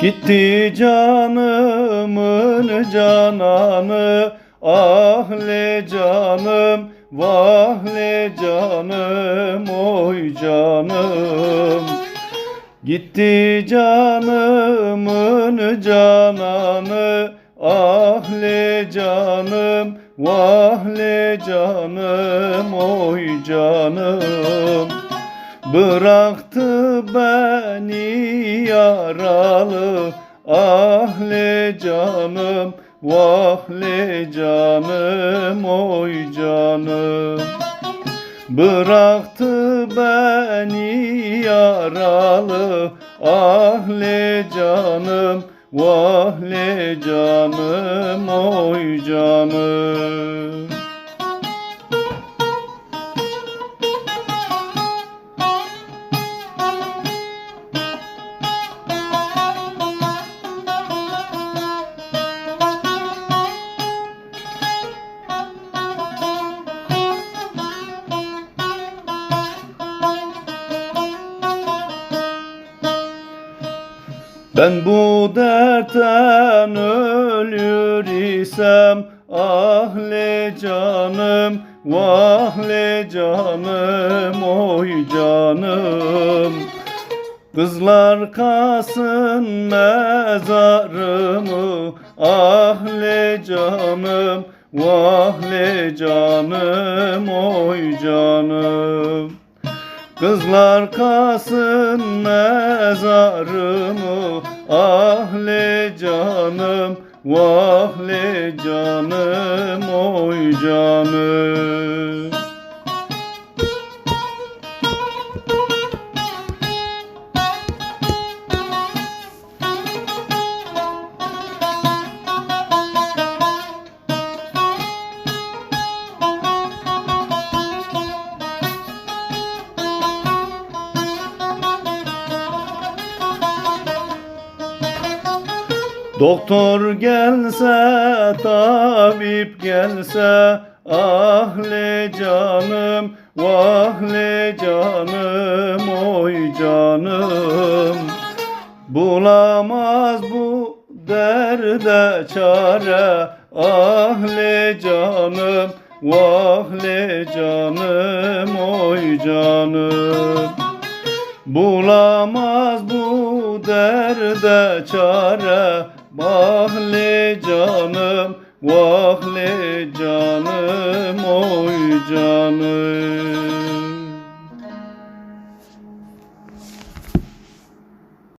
Gitti canımın cananı Ah le canım vah le canım oy canım. Gitti canımın cananı Ah le canım vah le canım oy canım Bıraktı beni yaralı Ah le canım Vah le canım Oy canım. Bıraktı beni yaralı Ah le canım Vah le canım Oy canım Ben bu dertten ölür isem Ah le canım vah le canım oy canım. Kızlar kasın mezarımı Ah le canım vah le canım oy canım. Kızlar kasın mezarımı Ah le canım Vah le canım Oy canım Doktor gelse, tabip gelse, ah le canım, vah le canım, oy canım. Bulamaz bu derde çare, ah le canım, vah le canım, oy canım. Bulamaz bu derde çare Vah le canım, vah le canım, oy canım